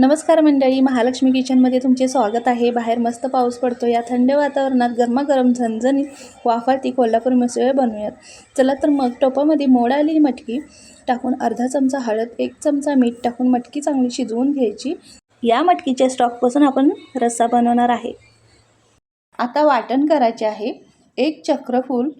नमस्कार मंडळी महालक्ष्मी किचनमध्ये तुमचे स्वागत आहे. बाहेर मस्त पाऊस पडतो या थंड वातावरणात गरमागरम झणझणीत वाफाळती कोल्हापूर मिसळ बनवूयात. चला तर मग टोपामध्ये मोड आलेली मटकी टाकून अर्धा चमचा हळद एक चमचा मीठ टाकून मटकी चांगली शिजवून घ्यायची. या मटकीच्या स्टॉकपासून आपण रस्सा बनवणार आहे. आता वाटण करायचे आहे. एक चक्रफूल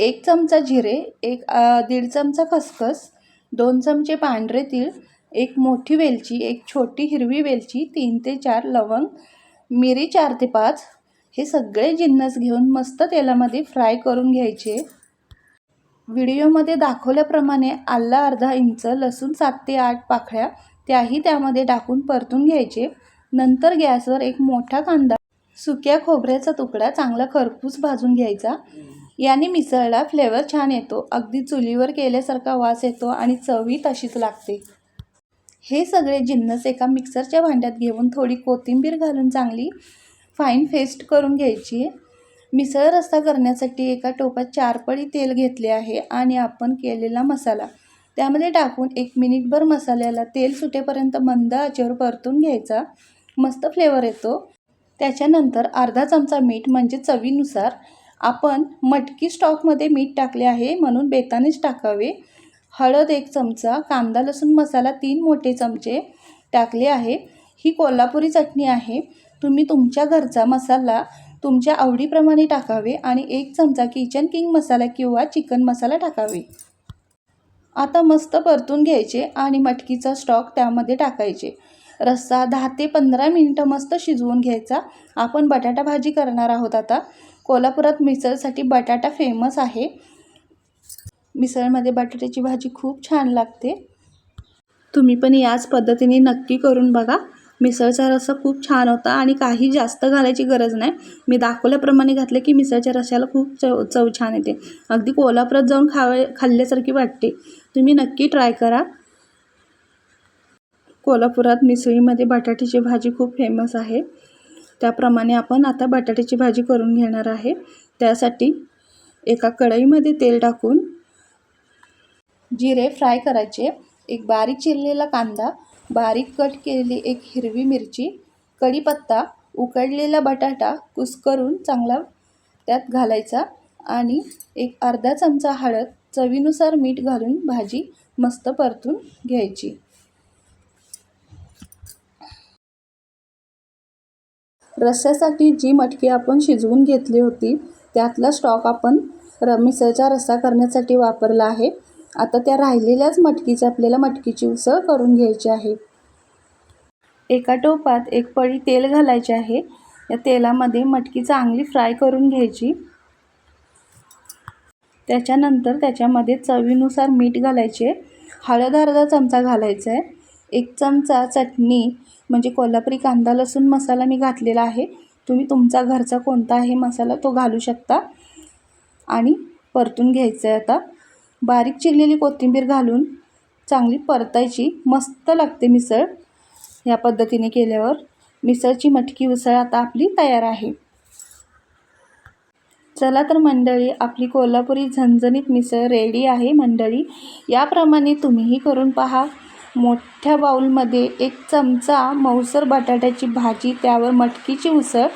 एक चमचा जिरे एक दीड चमचा खसखस दोन चमचे पांढरे तीळ एक मोठी वेलची एक छोटी हिरवी वेलची तीन ते चार लवंग मिरी चार ते पाच हे सगळे जिन्नस घेऊन मस्त तेलामध्ये फ्राय करून घ्यायचे. व्हिडिओमध्ये दाखवल्याप्रमाणे आल्ला अर्धा इंच लसूण सात ते आठ पाकळ्या त्याही त्यामध्ये टाकून परतून घ्यायचे. नंतर गॅसवर एक मोठा कांदा सुक्या खोबऱ्याचा तुकडा चांगला खरपूस भाजून घ्यायचा. याने मिसळला फ्लेवर छान येतो. अगदी चुलीवर केल्यासारखा वास येतो आणि चवही तशीच लागते. हे सगळे जिन्नस एका मिक्सरच्या भांड्यात घेऊन थोडी कोथिंबीर घालून चांगली फाईन फेस्ट करून घ्यायची. मिसळ रस्सा करण्यासाठी एका टोपात चार पळी तेल घेतले आहे आणि आपण केलेला मसाला. त्यामध्ये टाकून एक मिनिटभर मसाल्याला तेल सुटेपर्यंत मंद आचेवर परतून घ्यायचा. मस्त फ्लेवर येतो. त्याच्यानंतर अर्धा चमचा मीठ म्हणजे चवीनुसार. आपण मटकी स्टॉकमध्ये मीठ टाकले आहे म्हणून बेतानेच टाकावे. हळद एक चमचा कांदा लसूण मसाला तीन मोठे चमचे टाकले आहे. ही कोल्हापुरी चटणी आहे. तुम्ही तुमच्या घरचा मसाला तुमच्या आवडीप्रमाणे टाकावे आणि एक चमचा किचन किंग मसाला किंवा चिकन मसाला टाकावे. आता मस्त परतून घ्यायचे आणि मटकीचा स्टॉक त्यामध्ये टाकायचे. रस्सा दहा ते पंधरा मिनटं मस्त शिजवून घ्यायचा. आपण बटाटा भाजी करणार आहोत आता. कोल्हापुरात मिसळसाठी बटाटा फेमस आहे. मिसळमध्ये बटाट्याची भाजी खूप छान लागते. तुम्ही पण याच पद्धतीने नक्की करून बघा. मिसळचा रस्सा खूप छान होता आणि काही जास्त घालायची गरज नाही. मी दाखवल्याप्रमाणे घातलं की मिसळच्या रश्याला खूप चव चव छान येते. अगदी कोल्हापुरात जाऊन खावे खाल्ल्यासारखी वाटते. तुम्ही नक्की ट्राय करा. कोल्हापुरात मिसळीमध्ये बटाट्याची भाजी खूप फेमस आहे. त्याप्रमाणे आपण आता बटाट्याची भाजी करून घेणार आहे. त्यासाठी एका कढईमध्ये तेल टाकून जिरे फ्राय करायचे. एक बारीक चिरलेला कांदा बारीक कट केलेली एक हिरवी मिरची कढीपत्ता उकडलेला बटाटा कुस्करून चांगला त्यात घालायचा आणि एक अर्धा चमचा हळद चवीनुसार मीठ घालून भाजी मस्त परतून घ्यायची. रस्स्यासाठी जी मटकी आपण शिजवून घेतली होती त्यातला स्टॉक आपण र मिसळचा रस्सा करण्यासाठी वापरला आहे. आता त्या राहिलेल्याच मटकीचं आपल्याला मटकीची उसळ करून घ्यायची आहे. एका टोपात एक पळी तेल घालायचे आहे. या तेलामध्ये मटकी चांगली फ्राय करून घ्यायची. त्याच्यानंतर त्याच्यामध्ये चवीनुसार मीठ घालायचे. हळद अर्धा चमचा घालायचा आहे एक चमचा चटणी म्हणजे कोल्हापुरी कांदा लसूण मसाला मी घातलेला आहे. तुम्ही तुमचा घरचा कोणता आहे मसाला तो घालू शकता. आणि परतून घ्यायचं आहे आता. बारीक चिरलेली कोथिंबीर घालून चांगली परतायची. मस्त लागते मिसळ. ह्या पद्धतीने केल्यावर मिसळची मटकी उसळ आता आपली तयार आहे. चला तर मंडळी आपली कोल्हापुरी झणझणीत मिसळ रेडी आहे मंडळी. याप्रमाणे तुम्हीही करून पहा. मोठ्या बाऊलमध्ये एक चमचा मऊसर बटाट्याची भाजी त्यावर मटकीची उसळ.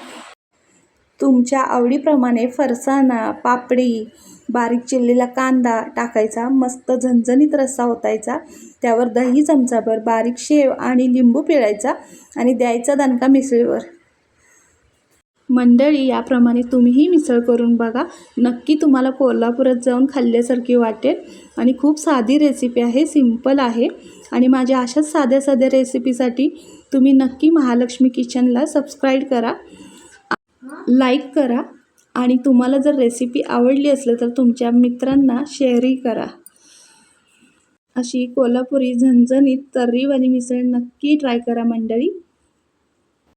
तुमच्या आवडीप्रमाणे फरसाणा पापडी बारीक चिरलेला कांदा टाकायचा मस्त झणझणीत रस्सा ओतायचा त्यावर दही चमचाभर बारीक शेव आणि लिंबू पिळायचा आणि द्यायचा दणका मिसळीवर. मंडळी याप्रमाणे तुम्हीही मिसळ करून बघा. नक्की तुम्हाला कोल्हापुरात जाऊन खाल्ल्यासारखी वाटेल आणि खूप साधी रेसिपी आहे सिंपल आहे. आणि माझ्या अशाच साध्या साध्या रेसिपीसाठी तुम्ही नक्की महालक्ष्मी किचनला सबस्क्राईब करा. लाईक करा. आणि तुम्हाला जर रेसिपी आवडली असलं तर तुमच्या मित्रांना शेअरही करा. अशी कोल्हापुरी झणझणीत तर्रीवाली मिसळ नक्की ट्राय करा मंडळी.